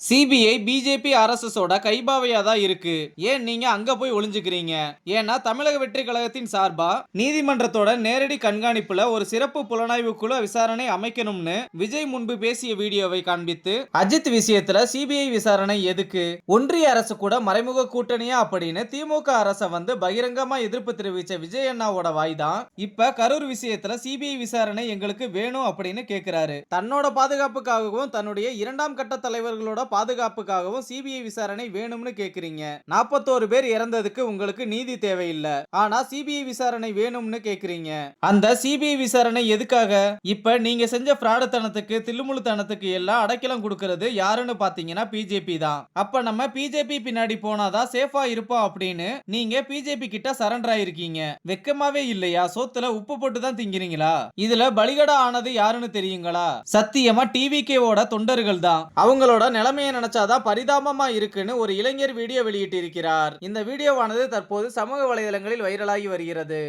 CBI BJP ஆர்எஸ்எஸோட கைபாவையா தான் இருக்கு? ஏன் நீங்க அங்க போய் ஒளிஞ்சுக்கிறீங்க? ஏன்னா தமிழக வெற்றி கழகத்தின் சார்பா நீதிமன்றத்தோட நேரடி கண்காணிப்புல ஒரு சிறப்பு புலனாய்வு குழு விசாரணை அமைக்கணும்னு விஜய் முன்பு பேசிய வீடியோவை காண்பித்து அஜித் விஷயத்துல சிபிஐ விசாரணை எதுக்கு? ஒன்றிய அரசு கூட மறைமுக கூட்டணியா அப்படின்னு திமுக அரசை வந்து பகிரங்கமா எதிர்ப்பு தெரிவிச்ச விஜய் அண்ணாவோட வாய் தான் இப்ப கரூர் விஷயத்துல சிபிஐ விசாரணை எங்களுக்கு வேணும் அப்படின்னு கேக்குறாரு. தன்னோட பாதுகாப்புக்காகவும் தன்னுடைய இரண்டாம் கட்ட தலைவர்களோட பாதுகாப்புக்காகவும் சிபிஐ விசாரணை வேணும்னு கேக்குறீங்க. நாற்பத்தோரு பேர் இறந்ததுக்கு உங்களுக்கு நீதி தேவையில்லை. ஆனா சிபிஐ விசாரணை வேணும்னு கேக்குறீங்க. அந்த சிபிஐ விசாரணை எதுக்காக? இப்ப நீங்க செஞ்ச ஃப்ராடுத்தனத்துக்கு தில்லுமுழுத்தனத்துக்கு எல்லாம் அடைக்கலம் கொடுக்கறது யாருன்னு பாத்தீங்கன்னா பிஜேபி தான். அப்ப நம்ம பிஜேபி பின்னாடி போனாதான் சேஃபா இருப்போம் அப்படின்னு நீங்க பிஜேபி கிட்ட சரண்டர் ஆயிருக்கீங்க. வெக்கமாவே இல்லையா? சோத்துல உப்பு போட்டு தான் திங்கிறீங்களா? இதுல பலிகடா ஆனது யாருன்னு தெரியுங்களா? சத்தியமா டிவி கேவோட தொண்டர்கள் தான். அவங்களோட நிலைமையை நினைச்சாதான் பரிதாபமா இருக்குன்னு ஒரு இளைஞர் வீடியோ வெளியிட்டிருக்கிறார். இந்த வீடியோவானது தற்போது சமூக வலைதளங்களில் வைரலாகி வருகிறது.